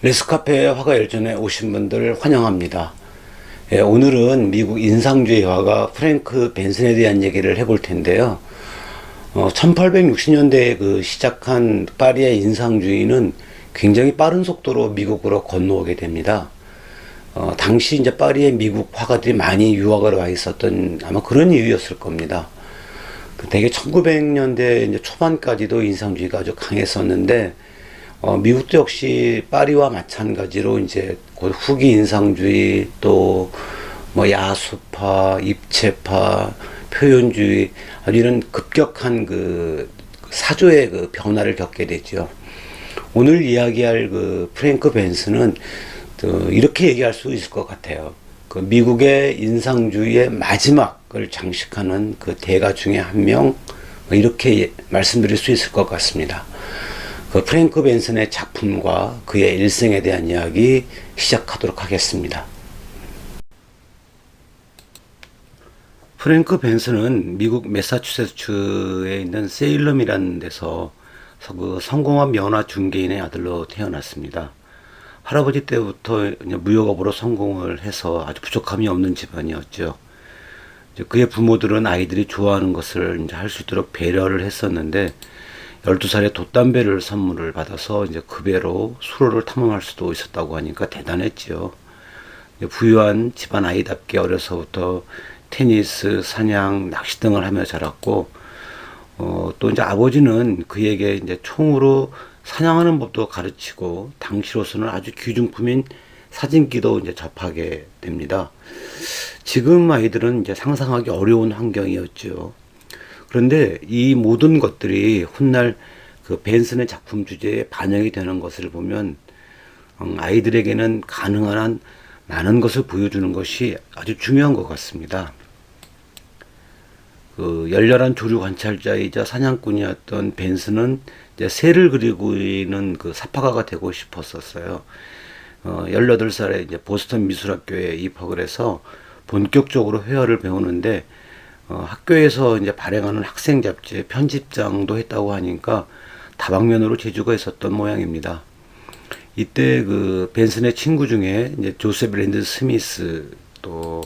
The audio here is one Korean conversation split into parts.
레스카페 화가 열전에 오신 분들 환영합니다. 예, 오늘은 미국 인상주의 화가 프랭크 벤슨에 대한 얘기를 해볼 텐데요. 어, 1860년대에 그 시작한 파리의 인상주의는 굉장히 빠른 속도로 미국으로 건너오게 됩니다. 어, 당시 이제 파리에 미국 화가들이 많이 유학을 와 있었던 아마 그런 이유였을 겁니다. 그 대개 1900년대 이제 초반까지도 인상주의가 아주 강했었는데 어, 미국도 역시 파리와 마찬가지로 이제 곧 후기 인상주의 또 뭐 야수파, 입체파, 표현주의 이런 급격한 그 사조의 그 변화를 겪게 되죠. 오늘 이야기할 그 프랭크 벤스는 그 이렇게 얘기할 수 있을 것 같아요. 그 미국의 인상주의의 마지막을 장식하는 그 대가 중에 한 명, 뭐 이렇게 말씀드릴 수 있을 것 같습니다. 그 프랭크 벤슨의 작품과 그의 일생에 대한 이야기 시작하도록 하겠습니다. 프랭크 벤슨은 미국 매사추세츠에 있는 세일럼이라는 데서 그 성공한 면화 중개인의 아들로 태어났습니다. 할아버지 때부터 무역업으로 성공을 해서 아주 부족함이 없는 집안이었죠. 그의 부모들은 아이들이 좋아하는 것을 할 수 있도록 배려를 했었는데 12살에 돛담배를 선물을 받아서 이제 그 배로 수로를 탐험할 수도 있었다고 하니까 대단했지요. 부유한 집안 아이답게 어려서부터 테니스, 사냥, 낚시 등을 하며 자랐고, 어, 또 이제 아버지는 그에게 이제 총으로 사냥하는 법도 가르치고, 당시로서는 아주 귀중품인 사진기도 이제 접하게 됩니다. 지금 아이들은 이제 상상하기 어려운 환경이었죠. 그런데 이 모든 것들이 훗날 그 벤슨의 작품 주제에 반영이 되는 것을 보면 음, 아이들에게는 가능한 한 많은 것을 보여주는 것이 아주 중요한 것 같습니다. 그 열렬한 조류 관찰자이자 사냥꾼이었던 벤슨은 이제 새를 그리고 있는 그 사파가가 되고 싶었었어요. 어, 18살에 이제 보스턴 미술학교에 입학을 해서 본격적으로 회화를 배우는데 어, 학교에서 이제 발행하는 학생 잡지의 편집장도 했다고 하니까 다방면으로 재주가 있었던 모양입니다. 이때 그 벤슨의 친구 중에 이제 조셉 랜드 스미스 또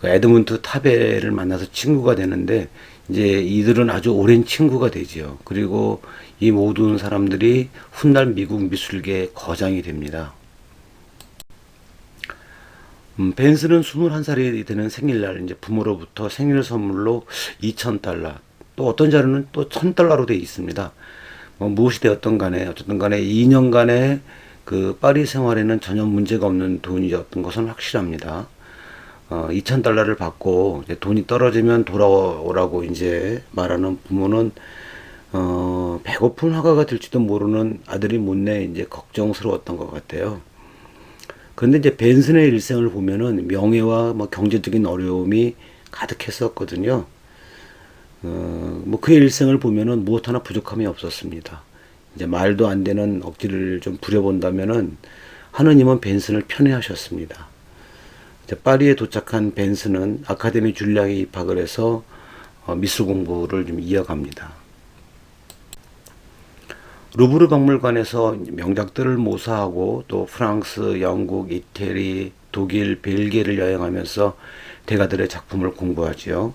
그 에드문트 타베를 만나서 친구가 되는데 이제 이들은 아주 오랜 친구가 되지요. 그리고 이 모든 사람들이 훗날 미국 미술계의 거장이 됩니다. 음, 벤슨은 21살이 되는 생일날 이제 부모로부터 생일 선물로 2,000달러, 또 어떤 자료는 또 1,000달러로 되어 있습니다. 뭐 무엇이 되었던 간에 어쨌든 간에 2년간의 그 파리 생활에는 전혀 문제가 없는 돈이었던 것은 확실합니다. 어, 2,000달러를 받고 돈이 떨어지면 돌아오라고 이제 말하는 부모는 어, 배고픈 화가가 될지도 모르는 아들이 못내 이제 걱정스러웠던 것 같아요. 그런데 이제 벤슨의 일생을 보면은 명예와 뭐 경제적인 어려움이 가득했었거든요. 어, 뭐 그의 일생을 보면은 무엇 하나 부족함이 없었습니다. 이제 말도 안 되는 억지를 좀 부려본다면은 하느님은 벤슨을 편애하셨습니다. 이제 파리에 도착한 벤슨은 아카데미 줄리앙에 입학을 해서 어, 미술 공부를 좀 이어갑니다. 루브르 박물관에서 명작들을 모사하고 또 프랑스, 영국, 이태리, 독일, 벨기에를 여행하면서 대가들의 작품을 공부하지요.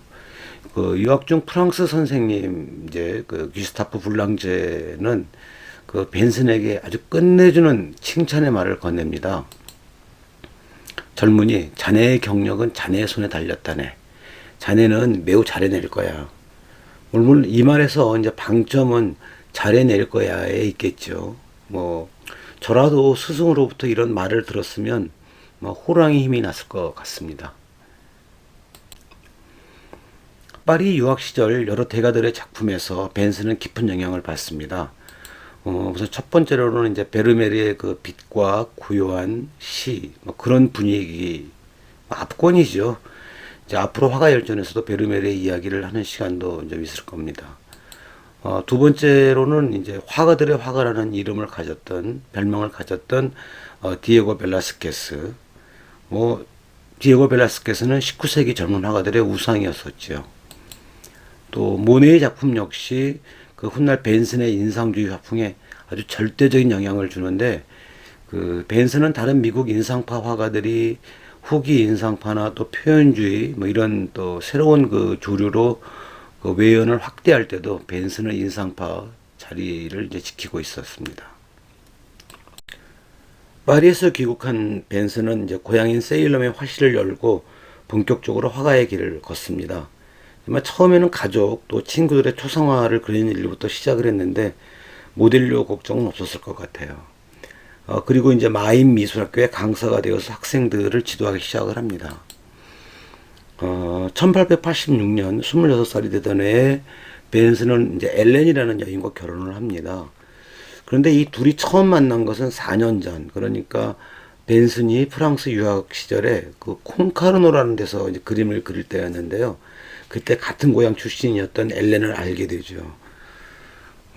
그 유학 중 프랑스 선생님 이제 그 기스타프 불랑제는 그 벤슨에게 아주 끝내주는 칭찬의 말을 건넵니다. 젊은이, 자네의 경력은 자네의 손에 달렸다네. 자네는 매우 잘해낼 거야. 물론 이 말에서 이제 방점은 잘해낼 거야에 있겠죠. 뭐 저라도 스승으로부터 이런 말을 들었으면 뭐 호랑이 힘이 났을 것 같습니다. 파리 유학 시절 여러 대가들의 작품에서 벤슨은 깊은 영향을 받습니다. 어, 우선 첫 번째로는 이제 베르메르의 그 빛과 고요한 시, 뭐 그런 분위기, 압권이죠. 이제 앞으로 화가 열전에서도 베르메르의 이야기를 하는 시간도 좀 있을 겁니다. 어, 두 번째로는 이제 화가들의 화가라는 이름을 가졌던 별명을 가졌던 어, 디에고 벨라스케스. 뭐 디에고 벨라스케스는 19세기 젊은 화가들의 우상이었었죠. 또 모네의 작품 역시 그 훗날 벤슨의 인상주의 화풍에 아주 절대적인 영향을 주는데 그그 벤슨은 다른 미국 인상파 화가들이 후기 인상파나 또 표현주의 뭐 이런 또 새로운 그 주류로 그 외연을 확대할 때도 벤슨은 인상파 자리를 이제 지키고 있었습니다. 파리에서 귀국한 벤슨은 이제 고향인 세일럼의 화실을 열고 본격적으로 화가의 길을 걷습니다. 처음에는 가족 또 친구들의 초상화를 그리는 일부터 시작을 했는데 모델료 걱정은 없었을 것 같아요. 어, 그리고 이제 마인 미술학교의 강사가 되어서 학생들을 지도하기 시작을 합니다. 어, 1886년 26살이 되던 해에 벤슨은 이제 엘렌이라는 여인과 결혼을 합니다. 그런데 이 둘이 처음 만난 것은 4년 전. 그러니까 벤슨이 프랑스 유학 시절에 그 콩카르노라는 데서 이제 그림을 그릴 때였는데요. 그때 같은 고향 출신이었던 엘렌을 알게 되죠.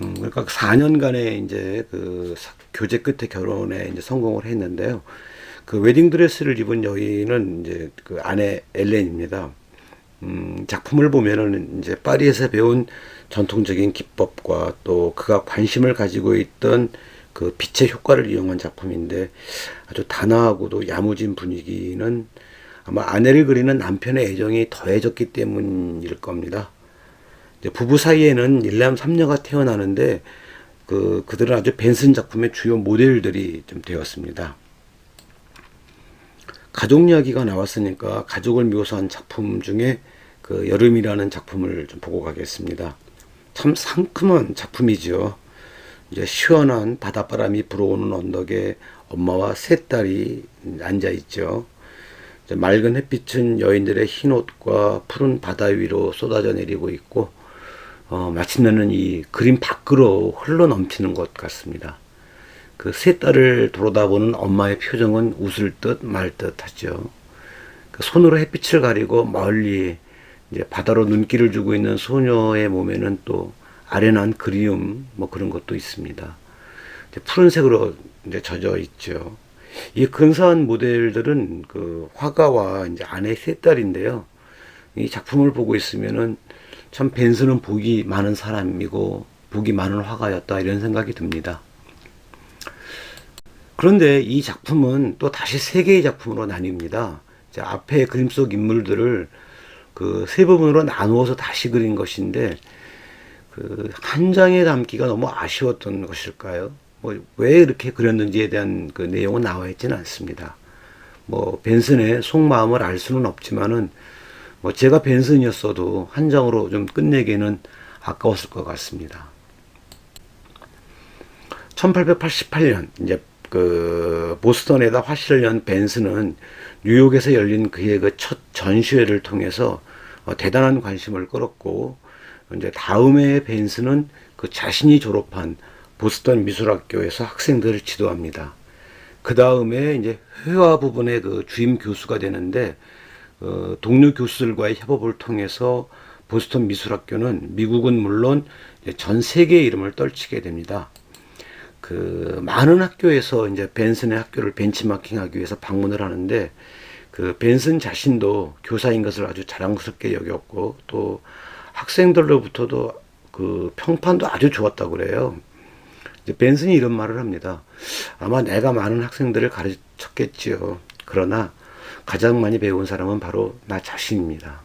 음, 그러니까 4년간의 이제 그 사- 교제 끝에 결혼에 이제 성공을 했는데요. 그 웨딩 드레스를 입은 여인은 이제 그 아내 엘렌입니다. 음, 작품을 보면은 이제 파리에서 배운 전통적인 기법과 또 그가 관심을 가지고 있던 그 빛의 효과를 이용한 작품인데 아주 단아하고도 야무진 분위기는 아마 아내를 그리는 남편의 애정이 더해졌기 때문일 겁니다. 부부 사이에는 일남 삼녀가 태어나는데 그 그들은 아주 벤슨 작품의 주요 모델들이 좀 되었습니다. 가족 이야기가 나왔으니까 가족을 묘사한 작품 중에 그 여름이라는 작품을 좀 보고 가겠습니다. 참 상큼한 작품이죠. 이제 시원한 바닷바람이 불어오는 언덕에 엄마와 세 딸이 앉아 있죠. 맑은 햇빛은 여인들의 흰 옷과 푸른 바다 위로 쏟아져 내리고 있고, 어, 마침내는 이 그림 밖으로 흘러 넘치는 것 같습니다. 그 세 딸을 돌아다보는 엄마의 표정은 웃을 듯 말 듯 하죠. 그 손으로 햇빛을 가리고 멀리 이제 바다로 눈길을 주고 있는 소녀의 몸에는 또 아련한 그리움 뭐 그런 것도 있습니다. 푸른색으로 이제 젖어 있죠. 이 근사한 모델들은 그 화가와 이제 아내 세 딸인데요. 이 작품을 보고 있으면은 참 벤슨은 복이 많은 사람이고 복이 많은 화가였다 이런 생각이 듭니다. 그런데 이 작품은 또 다시 세 개의 작품으로 나뉩니다. 자, 앞에 그림 속 인물들을 그 세 부분으로 나누어서 다시 그린 것인데 그 한 장에 담기가 너무 아쉬웠던 것일까요? 뭐 왜 이렇게 그렸는지에 대한 그 내용은 나와 있지는 않습니다. 뭐 벤슨의 속마음을 알 수는 없지만은 뭐 제가 벤슨이었어도 한 장으로 좀 끝내기에는 아까웠을 것 같습니다. 1888년 이제 그 보스턴에다 화실을 연 벤슨은 뉴욕에서 열린 그의 그 첫 전시회를 통해서 어, 대단한 관심을 끌었고 이제 다음해 벤슨은 그 자신이 졸업한 보스턴 미술학교에서 학생들을 지도합니다. 그 다음에 이제 회화 부분의 그 주임 교수가 되는데 어, 동료 교수들과의 협업을 통해서 보스턴 미술학교는 미국은 물론 전 세계의 이름을 떨치게 됩니다. 그 많은 학교에서 이제 벤슨의 학교를 벤치마킹하기 위해서 방문을 하는데 그 벤슨 자신도 교사인 것을 아주 자랑스럽게 여겼고 또 학생들로부터도 그 평판도 아주 좋았다고 그래요. 이제 벤슨이 이런 말을 합니다. 아마 내가 많은 학생들을 가르쳤겠지요. 그러나 가장 많이 배운 사람은 바로 나 자신입니다.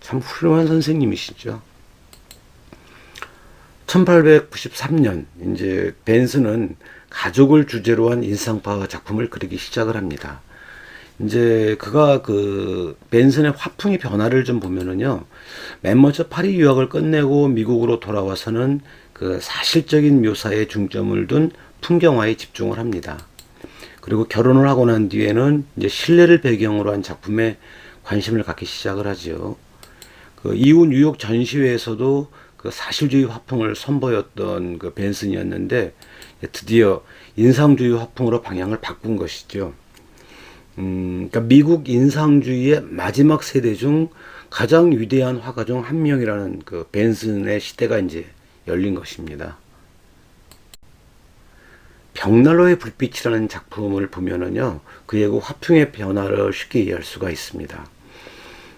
참 훌륭한 선생님이시죠. 1893년 이제 벤슨은 가족을 주제로 한 인상파 작품을 그리기 시작을 합니다. 이제 그가 그 벤슨의 화풍의 변화를 좀 보면은요. 맨 먼저 파리 유학을 끝내고 미국으로 돌아와서는 그 사실적인 묘사에 중점을 둔 풍경화에 집중을 합니다. 그리고 결혼을 하고 난 뒤에는 이제 실내를 배경으로 한 작품에 관심을 갖기 시작을 하지요. 그 이후 뉴욕 전시회에서도 그 사실주의 화풍을 선보였던 그 벤슨이었는데 드디어 인상주의 화풍으로 방향을 바꾼 것이죠. 음, 그러니까 미국 인상주의의 마지막 세대 중 가장 위대한 화가 중 한 명이라는 그 벤슨의 시대가 이제 열린 것입니다. 벽난로의 불빛이라는 작품을 보면은요, 그의 그 화풍의 변화를 쉽게 이해할 수가 있습니다.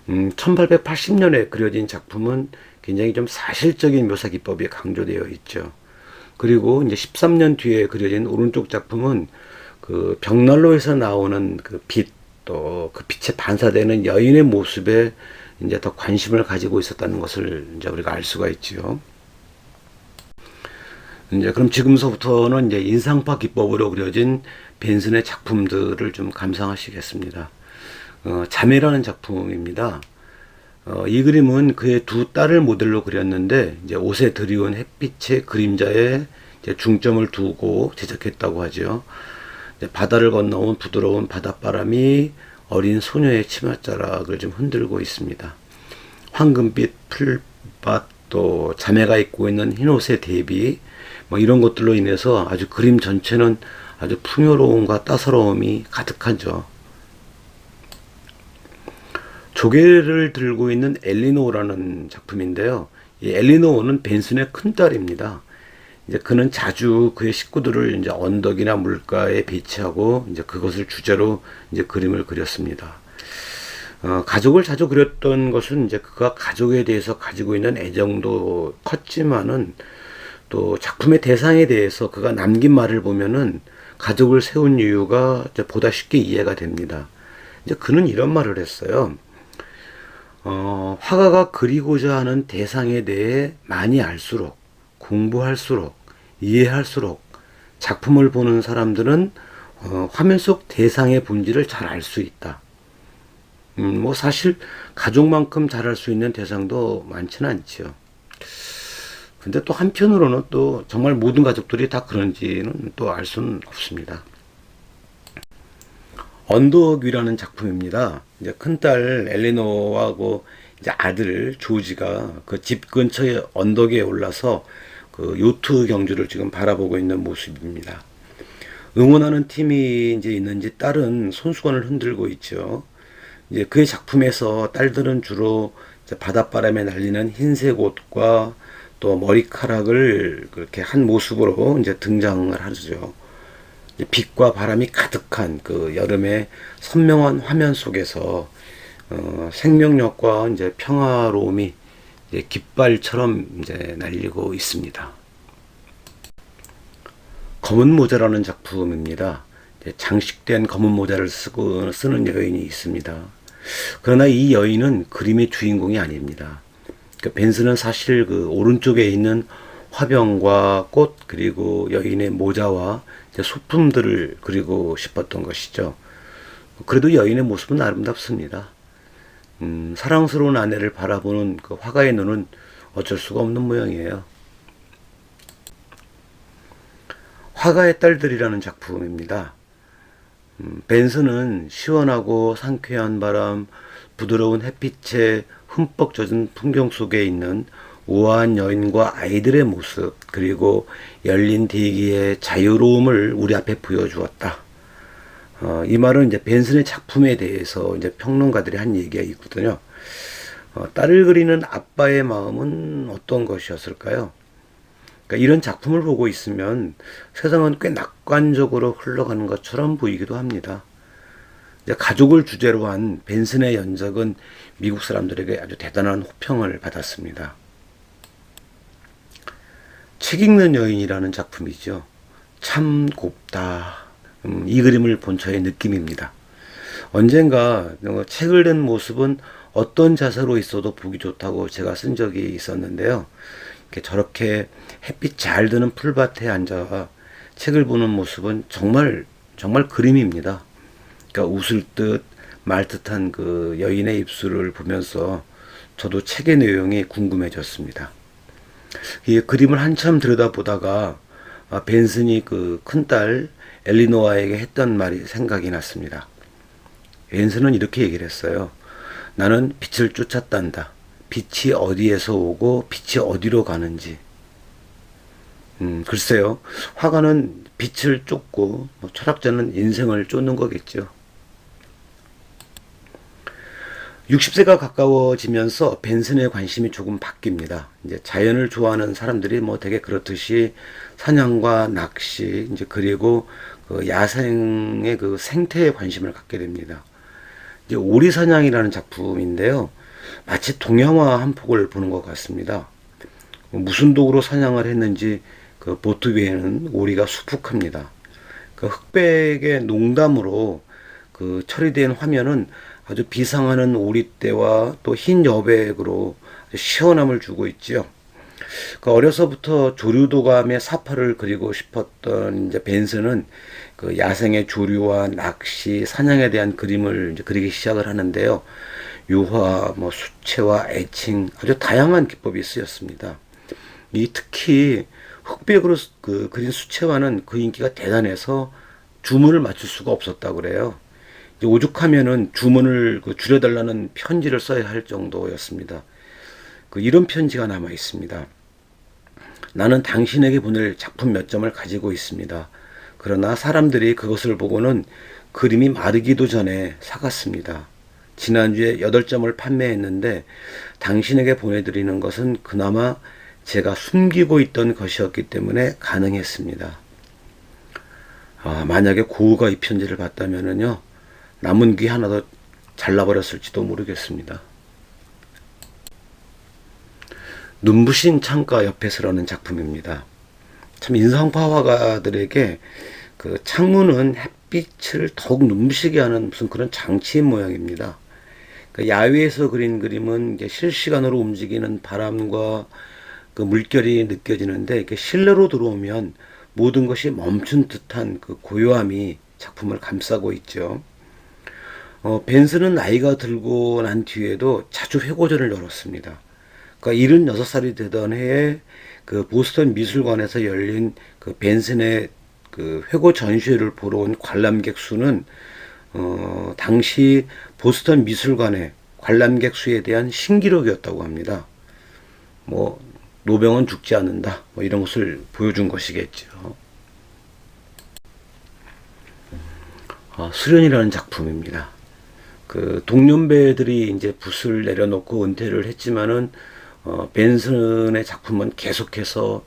음, 1880년에 그려진 작품은 굉장히 좀 사실적인 묘사 기법이 강조되어 있죠. 그리고 이제 13년 뒤에 그려진 오른쪽 작품은 그그 벽난로에서 나오는 그 빛, 또 그 빛에 반사되는 여인의 모습에 이제 더 관심을 가지고 있었다는 것을 이제 우리가 알 수가 있지요. 이제 그럼 지금서부터는 이제 인상파 기법으로 그려진 벤슨의 작품들을 좀 감상하시겠습니다. 어, 자매라는 작품입니다. 어, 이 그림은 그의 두 딸을 모델로 그렸는데 이제 옷에 드리운 햇빛의 그림자에 중점을 두고 제작했다고 하죠. 바다를 건너온 부드러운 바닷바람이 어린 소녀의 치맛자락을 좀 흔들고 있습니다. 황금빛 풀밭 또 자매가 입고 있는 흰 옷의 대비 뭐 이런 것들로 인해서 아주 그림 전체는 아주 풍요로움과 따사로움이 가득하죠. 조개를 들고 있는 엘리노라는 작품인데요. 이 엘리노는 벤슨의 큰 딸입니다. 이제 그는 자주 그의 식구들을 이제 언덕이나 물가에 배치하고 이제 그것을 주제로 이제 그림을 그렸습니다. 어, 가족을 자주 그렸던 것은 이제 그가 가족에 대해서 가지고 있는 애정도 컸지만은 또 작품의 대상에 대해서 그가 남긴 말을 보면은 가족을 세운 이유가 이제 보다 쉽게 이해가 됩니다. 이제 그는 이런 말을 했어요. 어, 화가가 그리고자 하는 대상에 대해 많이 알수록, 공부할수록, 이해할수록 작품을 보는 사람들은 어, 화면 속 대상의 본질을 잘 알 수 있다. 음, 뭐 사실 가족만큼 잘알수 있는 대상도 많지는 않지요. 근데 또 한편으로는 또 정말 모든 가족들이 다 그런지는 또 알 수는 없습니다. 언덕 위라는 작품입니다. 이제 큰딸 엘리노하고 이제 아들 조지가 그 집 근처의 언덕에 올라서 그 요트 경주를 지금 바라보고 있는 모습입니다. 응원하는 팀이 이제 있는지 딸은 손수건을 흔들고 있죠. 이제 그의 작품에서 딸들은 주로 바닷바람에 날리는 흰색 옷과 또 머리카락을 그렇게 한 모습으로 이제 등장을 하죠. 빛과 바람이 가득한 그 여름의 선명한 화면 속에서 어, 생명력과 이제 평화로움이 이제 깃발처럼 이제 날리고 있습니다. 검은 모자라는 작품입니다. 장식된 검은 모자를 쓰고 쓰는 여인이 있습니다. 그러나 이 여인은 그림의 주인공이 아닙니다. 그 벤스는 사실 그 오른쪽에 있는 화병과 꽃 그리고 여인의 모자와 소품들을 그리고 싶었던 것이죠. 그래도 여인의 모습은 아름답습니다. 음, 사랑스러운 아내를 바라보는 그 화가의 눈은 어쩔 수가 없는 모양이에요. 화가의 딸들이라는 작품입니다. 음, 벤슨은 시원하고 상쾌한 바람, 부드러운 햇빛에 흠뻑 젖은 풍경 속에 있는 우아한 여인과 아이들의 모습, 그리고 열린 대기의 자유로움을 우리 앞에 보여주었다. 어, 이 말은 이제 벤슨의 작품에 대해서 이제 평론가들이 한 얘기가 있거든요. 어, 딸을 그리는 아빠의 마음은 어떤 것이었을까요? 그러니까 이런 작품을 보고 있으면 세상은 꽤 낙관적으로 흘러가는 것처럼 보이기도 합니다. 가족을 주제로 한 벤슨의 연작은 미국 사람들에게 아주 대단한 호평을 받았습니다. 책 읽는 여인이라는 작품이죠. 참 곱다. 음, 이 그림을 본 저의 느낌입니다. 언젠가 책을 낸 모습은 어떤 자세로 있어도 보기 좋다고 제가 쓴 적이 있었는데요. 이렇게 저렇게 햇빛 잘 드는 풀밭에 앉아 책을 보는 모습은 정말 정말 그림입니다. 그러니까 웃을 듯 말 듯한 그 여인의 입술을 보면서 저도 책의 내용이 궁금해졌습니다. 이 그림을 한참 들여다보다가 아, 벤슨이 그 큰딸 엘리노아에게 했던 말이 생각이 났습니다. 벤슨은 이렇게 얘기를 했어요. 나는 빛을 쫓았단다. 빛이 어디에서 오고 빛이 어디로 가는지. 음, 글쎄요. 화가는 빛을 쫓고 뭐 철학자는 인생을 쫓는 거겠죠. 60세가 가까워지면서 벤슨의 관심이 조금 바뀝니다. 이제 자연을 좋아하는 사람들이 뭐 되게 그렇듯이 사냥과 낚시, 이제 그리고 그 야생의 그 생태에 관심을 갖게 됩니다. 이제 오리 사냥이라는 작품인데요. 마치 동양화 한 폭을 보는 것 같습니다. 무슨 도구로 사냥을 했는지 그 보트 위에는 오리가 수북합니다. 그 흑백의 농담으로 그 처리된 화면은 아주 비상하는 오리떼와 또 흰 여백으로 시원함을 주고 있지요. 그 어려서부터 조류도감의 사파를 그리고 싶었던 이제 벤슨은 그 야생의 조류와 낚시, 사냥에 대한 그림을 이제 그리기 시작을 하는데요. 유화, 뭐 수채화, 애칭 아주 다양한 기법이 쓰였습니다. 이 특히 흑백으로 수- 그 그린 수채화는 그 인기가 대단해서 주문을 맞출 수가 없었다고 그래요. 오죽하면은 주문을 그 줄여달라는 편지를 써야 할 정도였습니다. 그 이런 편지가 남아 있습니다. 나는 당신에게 보낼 작품 몇 점을 가지고 있습니다. 그러나 사람들이 그것을 보고는 그림이 마르기도 전에 사갔습니다. 지난주에 8점을 판매했는데 당신에게 보내드리는 것은 그나마 제가 숨기고 있던 것이었기 때문에 가능했습니다. 아, 만약에 고우가 이 편지를 봤다면은요, 남은 귀 하나도 잘라버렸을지도 모르겠습니다. 눈부신 창가 옆에서라는 작품입니다. 참 인상파 화가들에게 그 창문은 햇빛을 더욱 눈부시게 하는 무슨 그런 장치인 모양입니다. 그 야외에서 그린 그림은 실시간으로 움직이는 바람과 그 물결이 느껴지는데 실내로 들어오면 모든 것이 멈춘 듯한 그 고요함이 작품을 감싸고 있죠. 어, 벤슨은 나이가 들고 난 뒤에도 자주 회고전을 열었습니다. 그러니까 76살이 되던 해에 그 보스턴 미술관에서 열린 그 벤슨의 그 회고 전시회를 보러 온 관람객 수는 어, 당시 보스턴 미술관의 관람객 수에 대한 신기록이었다고 합니다. 뭐 노병은 죽지 않는다. 뭐 이런 것을 보여준 것이겠죠. 어, 수련이라는 작품입니다. 그 동년배들이 이제 붓을 내려놓고 은퇴를 했지만은 어, 벤슨의 작품은 계속해서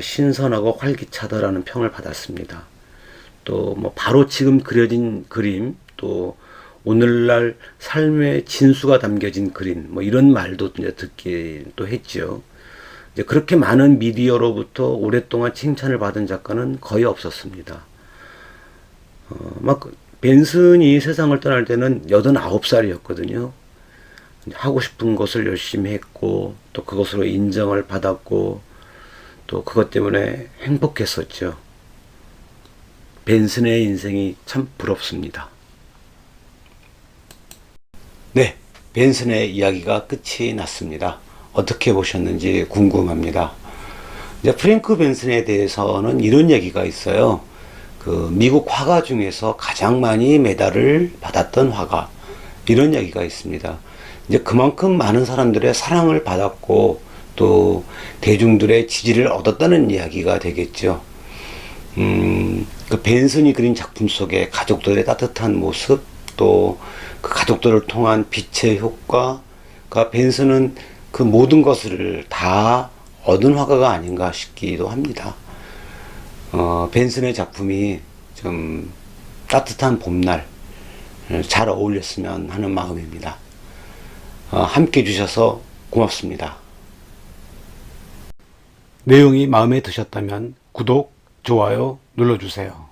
신선하고 활기차다라는 평을 받았습니다. 또 뭐 바로 지금 그려진 그림, 또 오늘날 삶의 진수가 담겨진 그림, 뭐 이런 말도 이제 듣기도 했죠. 이제 그렇게 많은 미디어로부터 오랫동안 칭찬을 받은 작가는 거의 없었습니다. 어, 막 벤슨이 세상을 떠날 때는 89살이었거든요. 하고 싶은 것을 열심히 했고 또 그것으로 인정을 받았고 또 그것 때문에 행복했었죠. 벤슨의 인생이 참 부럽습니다. 네, 벤슨의 이야기가 끝이 났습니다. 어떻게 보셨는지 궁금합니다. 이제 프랭크 벤슨에 대해서는 이런 얘기가 있어요. 그 미국 화가 중에서 가장 많이 메달을 받았던 화가 이런 얘기가 있습니다. 이제 그만큼 많은 사람들의 사랑을 받았고 또 대중들의 지지를 얻었다는 이야기가 되겠죠. 음, 그 벤슨이 그린 작품 속에 가족들의 따뜻한 모습 또 그 가족들을 통한 빛의 효과, 그 벤슨은 그 모든 것을 다 얻은 화가가 아닌가 싶기도 합니다. 어, 벤슨의 작품이 좀 따뜻한 봄날 잘 어울렸으면 하는 마음입니다. 어, 함께 해주셔서 고맙습니다. 내용이 마음에 드셨다면 구독, 좋아요 눌러주세요.